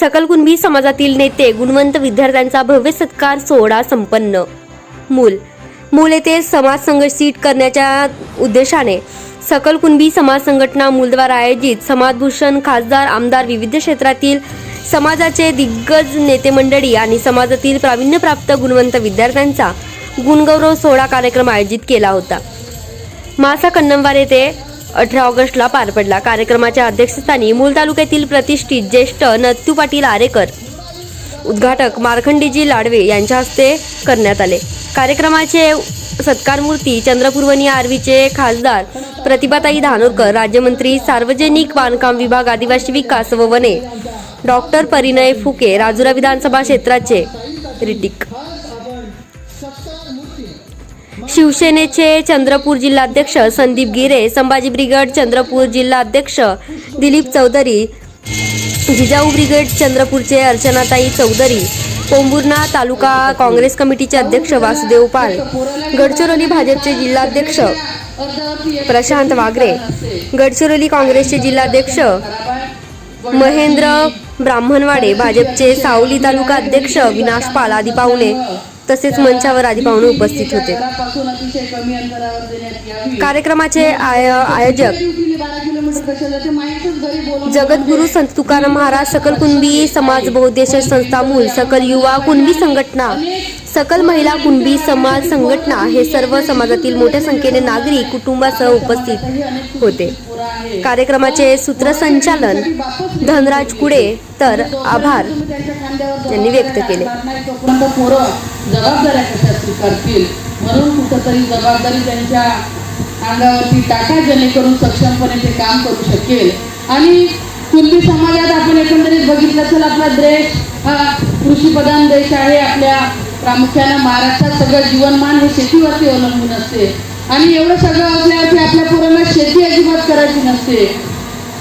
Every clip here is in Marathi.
सकलकुणबी समाजातील नेते गुणवंत विद्यार्थ्यांचा भव्य सत्कार सोहळा संपन्न. मूल. मूल येथे समाज संघटित करण्याच्या उद्देशाने सकलकुणबी समाज संघटना मूलद्वारा आयोजित. समाजभूषण खासदार आमदार विविध क्षेत्रातील समाजाचे दिग्गज नेते मंडळी आणि समाजातील प्रावीण्यप्राप्त गुणवंत विद्यार्थ्यांचा गुणगौरव सोहळा कार्यक्रम आयोजित केला होता. मासा कन्नमवार येथे अठरा ऑगस्टला पार पडला. कार्यक्रमाच्या अध्यक्षस्थानी मूल तालुक्यातील प्रतिष्ठित ज्येष्ठ नत्तू पाटील आरेकर. उद्घाटक मार्खंडीजी लाडवे यांच्या हस्ते करण्यात आले. कार्यक्रमाचे सत्कार मूर्ती चंद्रपूरवणी आर्वीचे खासदार प्रतिभाताई धानोरकर राज्यमंत्री सार्वजनिक बांधकाम विभाग आदिवासी विकास व वने डॉक्टर परिणय फुके राजुरा विधानसभा क्षेत्राचे रिटिक शिवसेनेचे चंद्रपूर जिल्हाध्यक्ष संदीप गिरे संभाजी ब्रिगेड चंद्रपूर जिल्हाध्यक्ष दिलीप चौधरी जिजाऊ ब्रिगेड चंद्रपूरचे अर्चनाताई चौधरी पोंभुर्णा तालुका काँग्रेस कमिटीचे अध्यक्ष वासुदेव पाल गडचिरोली भाजपचे जिल्हाध्यक्ष प्रशांत वागरे गडचिरोली काँग्रेसचे जिल्हाध्यक्ष महेंद्र ब्राह्मणवाडे भाजपचे सावली तालुका अध्यक्ष विनाश पाल आदी पाहुणे तसेच मंचावर आदी पाहुणे उपस्थित होते. कार्यक्रमाचे आय आयोजक जगद्गुरु संत तुकाराम महाराज सकल कुणबी समाज बहुद्देशीय संस्था मूल सकल युवा कुणबी संघटना सकल महिला कुणबी समाज संघटना हे सर्व समाजातील मोठ्या संख्येने नागरिक कुटुंबासह उपस्थित होते कार्यक्रमाचे सूत्रसंचालन धनराज कुडे तर आभार यांनी व्यक्त केले. नाही तोपर्यंत पोरं जबाबदाऱ्या कशा स्वीकारतील? म्हणून कुठंतरी जबाबदारी त्यांच्या अंगावरती टाका जेणेकरून सक्षमपणे ते काम करू शकेल. आणि कुणबी समाजात आपण एकंदरीत बघितलं असेल आपला देश हा कृषीप्रधान देश आहे. आपल्या प्रामुख्यानं महाराष्ट्रात सगळं जीवनमान हे शेतीवरती अवलंबून असते. आणि एवढं सगळं असल्यावरती आपल्या पोरांना शेती अजिबात करायची नसते.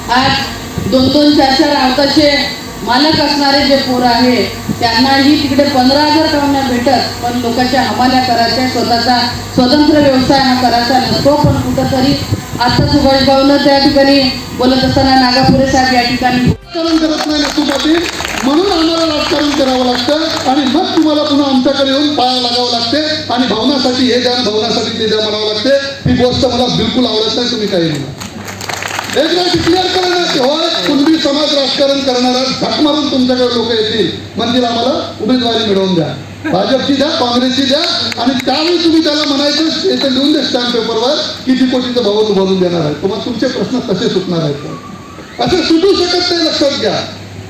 आज दोन दोन चार चार अवताचे मालक असणारे जे पोरं आहे त्यांनाही तिकडे पंधरा हजार कमान्या भेटत पण लोकांच्या हमाल्या करायच्या स्वतःचा स्वतंत्र व्यवसाय हा करायचा नसतो. पण कुठंतरी आता सुभाष भाऊनं त्या ठिकाणी बोलत असताना नागापुरे साहेब या ठिकाणी राजकारण करत नाही नसू पाटील म्हणून आम्हाला राजकारण करावं लागतं आणि मग तुम्हाला पुन्हा आमच्याकडे येऊन पाया लागावं लागते आणि भावनासाठी हे द्या आणि भावनासाठी ते द्या म्हणावं लागते ही गोष्ट मला बिलकुल आवडत नाही तुम्ही काही म्हणा. एकदा डिक्लेअर करा. समाज राजकारण करणारा झक मारून तुमच्याकडे लोक येतील म्हणतील आम्हाला उमेदवारी मिळवून द्या. भाजपची द्या काँग्रेसची द्या आणि त्यावेळी तुम्ही त्याला म्हणायचं याचं लिहून द्या स्टॅम्प पेपरवर किती कोटीचं भवन उभारून देणार आहे. तुम्हाला तुमचे प्रश्न कसे सुटणार आहेत? असं सुटू शकत नाही लक्षात घ्या.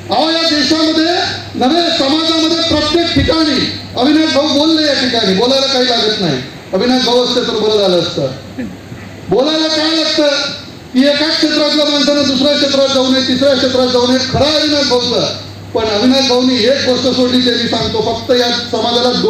अहो या देशामध्ये नव्हे समाजामध्ये प्रत्येक ठिकाणी अविनाश भाऊ बोलले या ठिकाणी. बोलायला काही लागत नाही. अविनाश भाऊ असते तर बरं झालं असतं. बोलायला काय लागतं? एका क्षेत्रातल्या माणसानं दुसऱ्या क्षेत्रात जाऊ नये तिसऱ्या क्षेत्रात जाऊ नये खरा अविनाश भाऊचं. पण अविनाश भाऊनी एक गोष्ट सोडली त्यांनी सांगतो फक्त या समाजाला